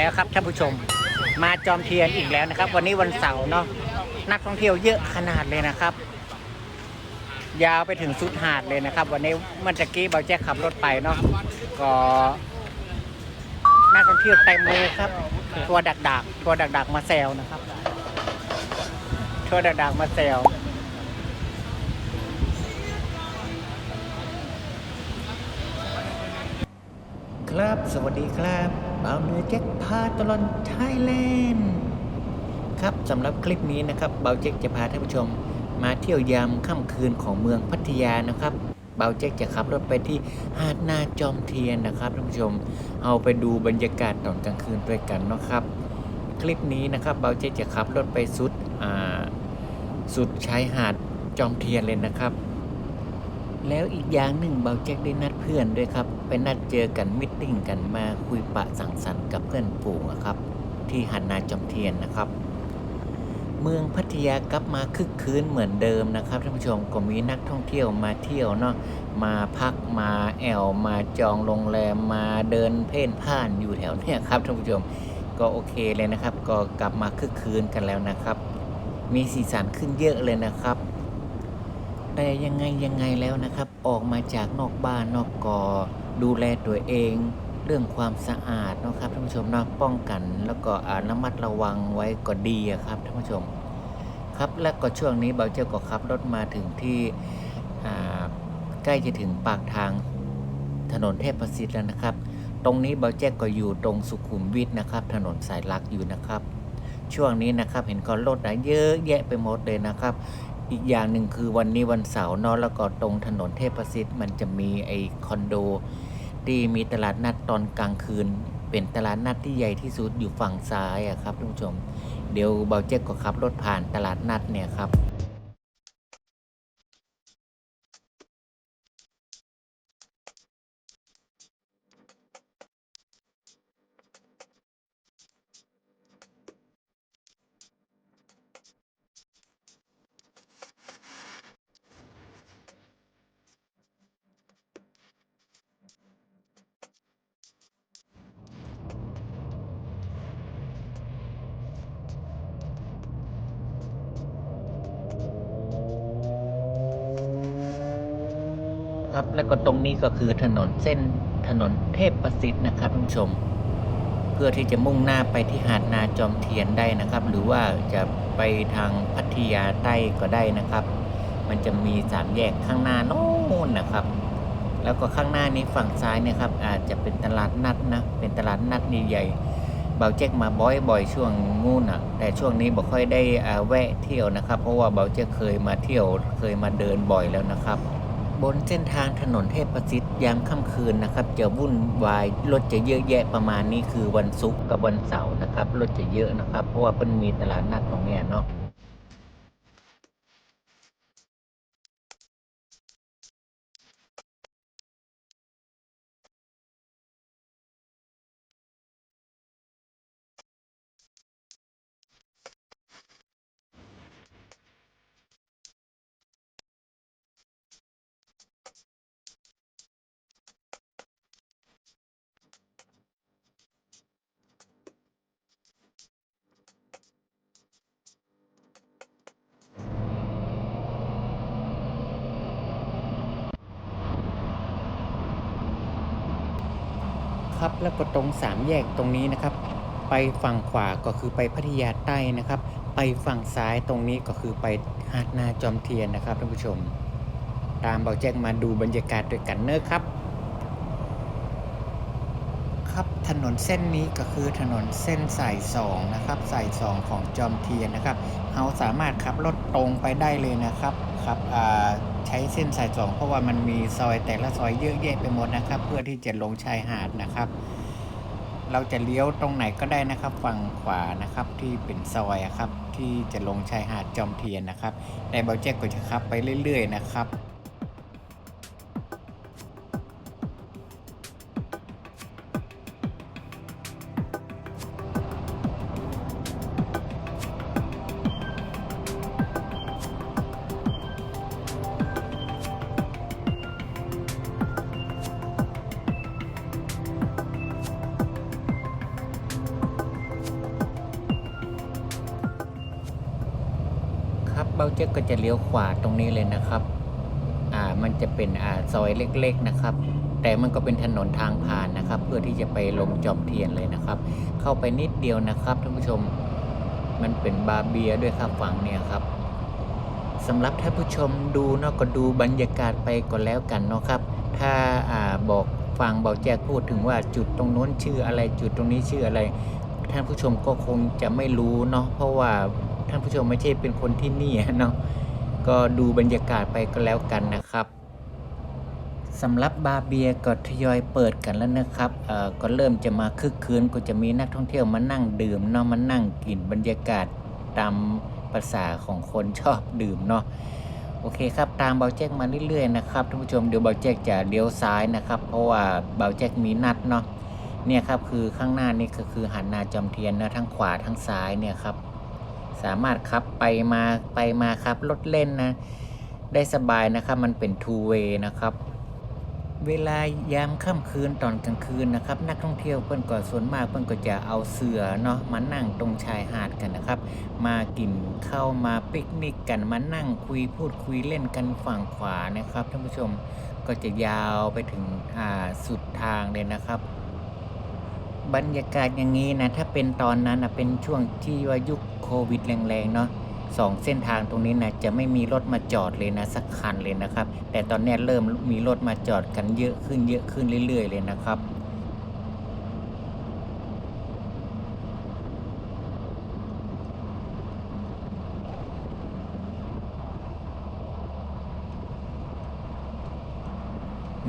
แล้วครับท่านผู้ชม มาจอมเทียนอีกแล้วนะครับ วันนี้วันเสาร์เนาะนักท่องเที่ยวเยอะขนาดเลยนะครับ ยาวไปถึงสุดหาดเลยนะครับ วันนี้เมื่อตะกี้เบาแจ๊คขับรถไปเนาะก็นักท่องเที่ยวเต็มเลยครับทัวร์ดักๆทัวร์ดักมาแซวนะครับทัวร์ดักมาแซวครับ สวัสดีครับ บาวเหนือแจ็คพาตลอดไทยแลนด์ครับสำหรับคลิปนี้นะครับเบาวแจ็คจะพาท่านผู้ชม มาเที่ยวยามค่ำคืนของเมืองพัทยานะครับเบาวแจ็คจะขับรถไปที่หาดนาจอมเทียนนะครับท่านผู้ชม เอาไปดูบรรยากาศตอนกลางคืนด้วยกันนะครับ คลิปนี้นะครับเบาวแจ็คจะขับรถไปสุดสุดชายหาดจอมเทียนเลยนะครับ แล้วอีกอย่างหนึ่งเบาแจ็คได้นัดเพื่อนด้วยครับ ไปนัดเจอกันมิทติ้งกันมาคุยปะสังสรรค์กับเพื่อนฝูงอะครับ ที่หันนาจอมเทียนนะครับ เมืองพัทยากลับมาคึกคืนเหมือนเดิมนะครับท่านผู้ชมก็มีนักท่องเที่ยวมาเที่ยวเนาะมาพักมาแอวมาจองโรงแรมมาเดินเพ่นพ่านอยู่แถวเนี้ยครับท่านผู้ชมก็โอเคเลยนะครับ ก็กลับมาคึกคืนกันแล้วนะครับ มีสีสันขึ้นเยอะเลยนะครับ แต่ยังไงยังไงแล้วนะครับ ออกมาจากนอกบ้านนอกกอ ดูแลตัวเอง เรื่องความสะอาดนะครับท่านผู้ชมนะป้องกัน แล้วก็อ่าระมัดระวังไว้ก็ดีครับท่านผู้ชม ครับและก็ช่วงนี้เบาเจ้าก็ขับรถมาถึงที่ใกล้จะถึงปากทางถนนเทพประสิทธิ์แล้วนะครับ ตรงนี้เบาแจ๊กก็อยู่ตรงสุขุมวิทนะครับ ถนนสายหลักอยู่นะครับ ช่วงนี้นะครับเห็นก็รถนะเยอะแยะไปหมดเลยนะครับ อีกอย่างหนึ่งคือวันนี้วันเสาร์เนอะแล้วก็ตรงถนนเทพประสิทธิ์มันจะมีไอคอนโด ที่มีตลาดนัดตอนกลางคืน เป็นตลาดนัดที่ใหญ่ที่สุดอยู่ฝั่งซ้ายอะครับท่านผู้ชม เดี๋ยวเบาเจ๊กก็ขับรถผ่านตลาดนัดเนี่ยครับ ครับ แล้วก็ตรงนี้ก็คือถนนเส้นถนนเทพประสิทธิ์นะครับท่านผู้ชม เพื่อที่จะมุ่งหน้าไปที่หาดนาจอมเทียนได้นะครับ หรือว่าจะไปทางพัทยาใต้ก็ได้นะครับ มันจะมีสามแยกข้างหน้าโน้นนะครับ แล้วก็ข้างหน้านี้ฝั่งซ้ายนะครับ อาจจะเป็นตลาดนัดนะ เป็นตลาดนัดใหญ่เบาเจ๊กมาบ่อยๆช่วงงูน่ะ แต่ช่วงนี้บ่ค่อยได้แวะเที่ยวนะครับ เพราะว่าเบาเจ๊กเคยมาเที่ยวเคยมาเดินบ่อยแล้วนะครับ บนเส้นทางถนนเทพประสิทธิ์ยามค่ำคืนนะครับ จะวุ่นวายรถจะเยอะแยะประมาณนี้คือวันศุกร์กับวันเสาร์นะครับรถจะเยอะนะครับ เพราะว่าเป็นมีตลาดนัดของแง่เนาะ ครับ แล้วก็ตรงสามแยกตรงนี้นะครับ ไปฝั่งขวาก็คือไปพัทยาใต้นะครับ ไปฝั่งซ้ายตรงนี้ก็คือไปหาดนาจอมเทียนนะครับท่านผู้ชม ตามเบาแจ้งมาดูบรรยากาศด้วยกันเนอะครับ ครับถนนเส้นนี้ก็คือถนนเส้นสายสองนะครับสายสองของจอมเทียนนะครับ เราสามารถขับรถตรงไปได้เลยนะครับครับใช้เส้นสายสองเพราะว่ามันมีซอยแต่ละซอยเยอะแยะไปหมดนะครับ เพื่อที่จะลงชายหาดนะครับ เราจะเลี้ยวตรงไหนก็ได้นะครับ ฝั่งขวานะครับที่เป็นซอยครับที่จะลงชายหาดจอมเทียนนะครับแต่เบาแจ็คก็จะขับไปเรื่อย ๆ นะครับ จ๊ก็จะเลี้ยวขวาตรงนี้เลยนะครับอ่ามันจะเป็นอ่าซอยเล็กๆนะครับ แต่มันก็เป็นถนนทางผ่านนะครับ เพื่อที่จะไปลงจอมเทียนเลยนะครับ เข้าไปนิดเดียวนะครับท่านผู้ชมมันเป็นบาเบียด้วยครับฝั่งเนี่ยครับสำหรับท่านผู้ชมดูเนาะก็ดูบรรยากาศไปก็แล้วกันเนาะครับ ถ้าอ่าบอกฟังเบาแจกพูดถึงว่าจุดตรงโน้นชื่ออะไรจุดตรงนี้ชื่ออะไร ท่านผู้ชมก็คงจะไม่รู้เนาะเพราะว่า ท่านผู้ชมไม่ใช่เป็นคนที่นี่เนาะก็ดูบรรยากาศไปก็แล้วกันนะครับสำหรับบาร์เบียก็ทยอยเปิดกันแล้วนะครับก็เริ่มจะมาคึกคืนก็จะมีนักท่องเที่ยวมานั่งดื่มเนาะมานั่งกินบรรยากาศตามภาษาของคนชอบดื่มเนาะโอเคครับตามเบาแจ็คมาเรื่อยๆนะครับท่านผู้ชมเดี๋ยวเบาแจ็คจะเลี้ยวซ้ายนะครับ เพราะว่าเบาแจ็คมีนัดเนาะเนี่ยครับคือข้างหน้านี่ก็คือหันนาจอมเทียนนะทั้งขวาทั้งซ้ายเนี่ยครับ สามารถขับไปมาไปมาครับรถเล่นนะ ได้สบายนะครับ มันเป็น two way นะครับ เวลายามค่ำคืนตอนกลางคืนนะครับ นักท่องเที่ยวเพิ่อนก็ส่วนมากเพิ่อนก็จะเอาเสือเนาะมานั่งตรงชายหาดกันนะครับ มากินข้าวมาปิกนิกกันมานั่งคุยพูดคุยเล่นกันฝั่งขวานะครับท่านผู้ชมก็จะยาวไปถึงอ่าสุดทางเลยนะครับ บรรยากาศอย่างนี้นะ ถ้าเป็นตอนนั้นนะเป็นช่วงที่ว่ายุคโควิดแรงๆเนาะสองเส้นทางตรงนี้นะจะไม่มีรถมาจอดเลยนะสักคันเลยนะครับ แต่ตอนนี้เริ่มมีรถมาจอดกันเยอะขึ้นเยอะขึ้นเรื่อย ๆ เลยนะครับ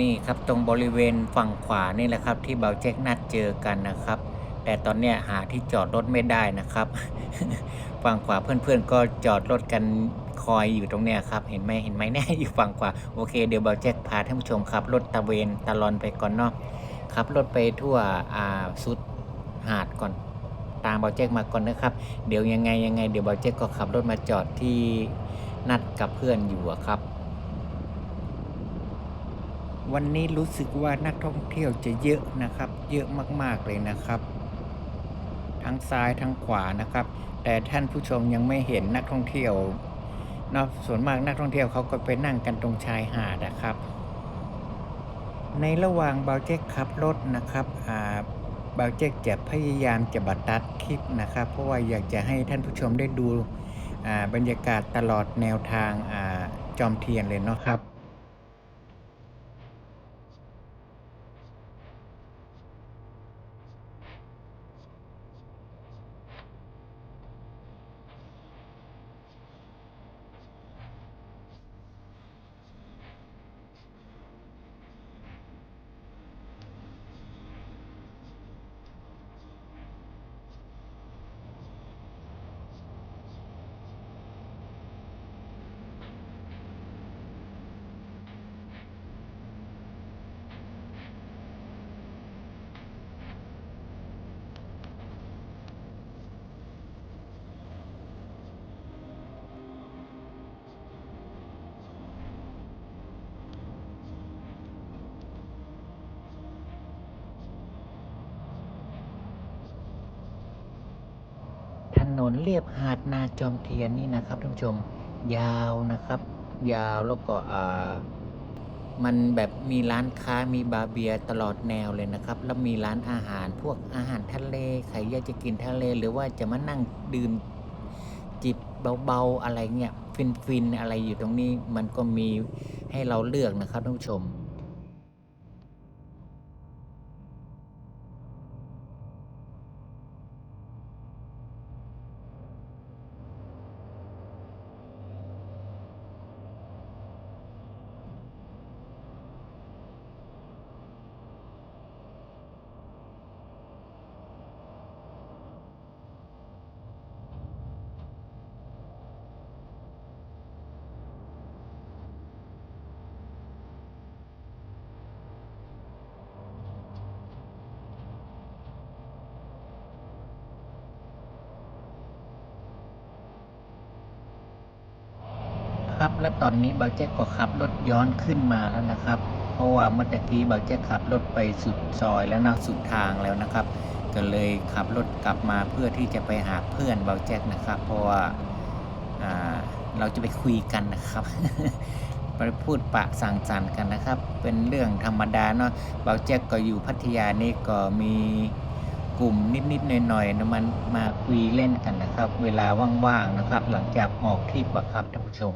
นี่ครับตรงบริเวณฝั่งขวานี่แหละครับ ที่เบาแจ็คนัดเจอกันนะครับ แต่ตอนเนี้ยหาที่จอดรถไม่ได้นะครับ ฝั่งขวาเพื่อนๆ ก็จอดรถกันคอยอยู่ตรงเนี้ยครับ เห็นไหมเห็นไหมแน่อยู่ฝั่งขวาโอเคเดี๋ยวเบาแจ็คพาท่านผู้ชมขับรถตะเวนตะลอนไปก่อนเนาะขับรถไปทั่วอ่าสุดหาดก่อนตามเบาแจ็คมาก่อนนะครับ เดี๋ยวยังไงยังไงเดี๋ยวเบาแจ็คก็ขับรถมาจอดที่นัดกับเพื่อนอยู่อะครับ วันนี้รู้สึกว่านักท่องเที่ยวจะเยอะนะครับ เยอะมากๆเลยนะครับ ทั้งซ้ายทั้งขวานะครับ แต่ท่านผู้ชมยังไม่เห็นนักท่องเที่ยวนาะส่วนมากนักท่องเที่ยวเขาก็ไปนั่งกันตรงชายหาดนะครับ ในระหว่างเบาเจ๊กขับรถนะครับอ่าเบาเจ๊กจะพยายามจะบัดตัดคลิปนะครับ เพราะว่าอยากจะให้ท่านผู้ชมได้ดูอ่าบรรยากาศตลอดแนวทางอ่าจอมเทียนเลยเนาะครับ ถ นนเรียบหาดนาจอมเทียนนี่นะครับท่านผู้ชมยาวนะครับ ยาวแล้วก็อ่ามันแบบมีร้านค้ามีบาร์เบียตลอดแนวเลยนะครับ แล้วมีร้านอาหารพวกอาหารทะเลใครอยากจะกินทะเล หรือว่าจะมานั่งดื่มจิบเบาๆอะไรเงี้ยฟินๆอะไรอยู่ตรงนี้มันก็มีให้เราเลือกนะครับท่านผู้ชม และตอนนี้บางแจ๊กก็ขับรถย้อนขึ้นมาแล้วนะครับ เพราะว่าเมื่อตะกี้บางแจ๊กขับรถไปสุดซอยแล้วนะสุดทางแล้วนะครับ ก็เลยขับรถกลับมาเพื่อที่จะไปหาเพื่อนบางแจ๊กนะครับ เพราะว่าเราจะไปคุยกันนะครับไปพูดปะสั่งสรรค์กันนะครับ เป็นเรื่องธรรมดาเนาะเบาแจ็คก็อยู่พัทยานี่ก็มีกลุ่มนิดๆหน่อยๆนะมันมาคุยเล่นกันนะครับ เวลาว่างๆนะครับ หลังจากออกทริปอะครับท่านผู้ชม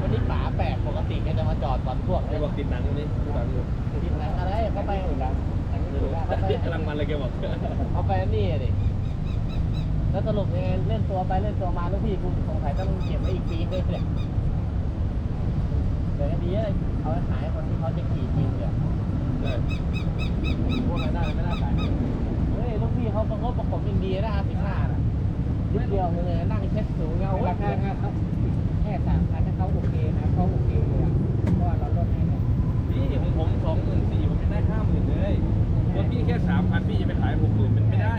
วันนี้ป๋าแปลกปกติแกจะมาจอดตอนพวกแกบอกติดหนังอยู่นี่ติดหนังอยู่ติดหนังอะไรเขาไปอุ่นหลังหนังสือว่าเขาไปกำลังมันเลยแกบอกเขาไปนี่ดิแล้วสรุปยังไงเล่นตัวไปเล่นตัวมาแล้วพี่กูสงสัยต้องเก็บไว้อีกปีเลยเนี่ยเดี๋ยวก็ดีเลยเอาไปขายคนที่เขาจะขี่จริงเนี่ยพวกรายได้ไม่น่าขายเฮ้ยลูกพี่เขาประกบประกบยิงดีนะอาสิบห้าน่ะนิด เดียวเลยนั่งเช็ดสูงเงาราคาครับแค่สามพันถ้าเขาโอเคนะเขาโอเคเลยอะเพราะว่าเราลดให้เนี่ยพี่ของผมสองหมื่นสี่ผมยังได้ห้าหมื่นเลยรถพี่แค่สามพันพี่จะไปขายหกหมื่นมันไม่ได้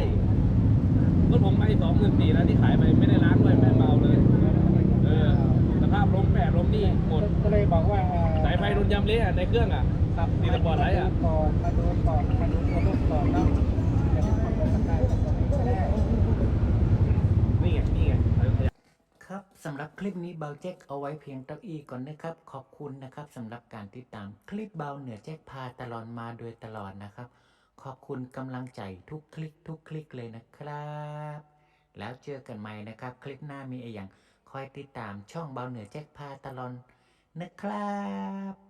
รถผมไปสองหมื่นสี่แล้วที่ขายไปไม่ได้ล้างด้วยไม่ได้เมาเลยเออสภาพล้มแปดล้มนี่หมดก็เลยบอกว่าสายไฟโดนยำเละอะในเครื่องอะครับตีสปอร์ตไลท์อะก่อนมาดูก่อนมาดูตัวรถก่อนแล้วจะทำเป็นสกายกับตัวนี้ก็ได้ นี่ไง นี่ไง ครับสำหรับ คลิปนี้เบาแจ็คเอาไว้เพียงเท่าอี้ก่อนนะครับ ขอบคุณนะครับสำหรับการติดตามคลิปเบาเหนือแจ็คพาตลอดมาโดยตลอดนะครับ ขอบคุณกำลังใจทุกคลิกทุกคลิกเลยนะครับ แล้วเจอกันใหม่นะครับ คลิปหน้ามีอะไรอย่างคอยติดตามช่องเบาเหนือแจ็คพาตลอดนะครับ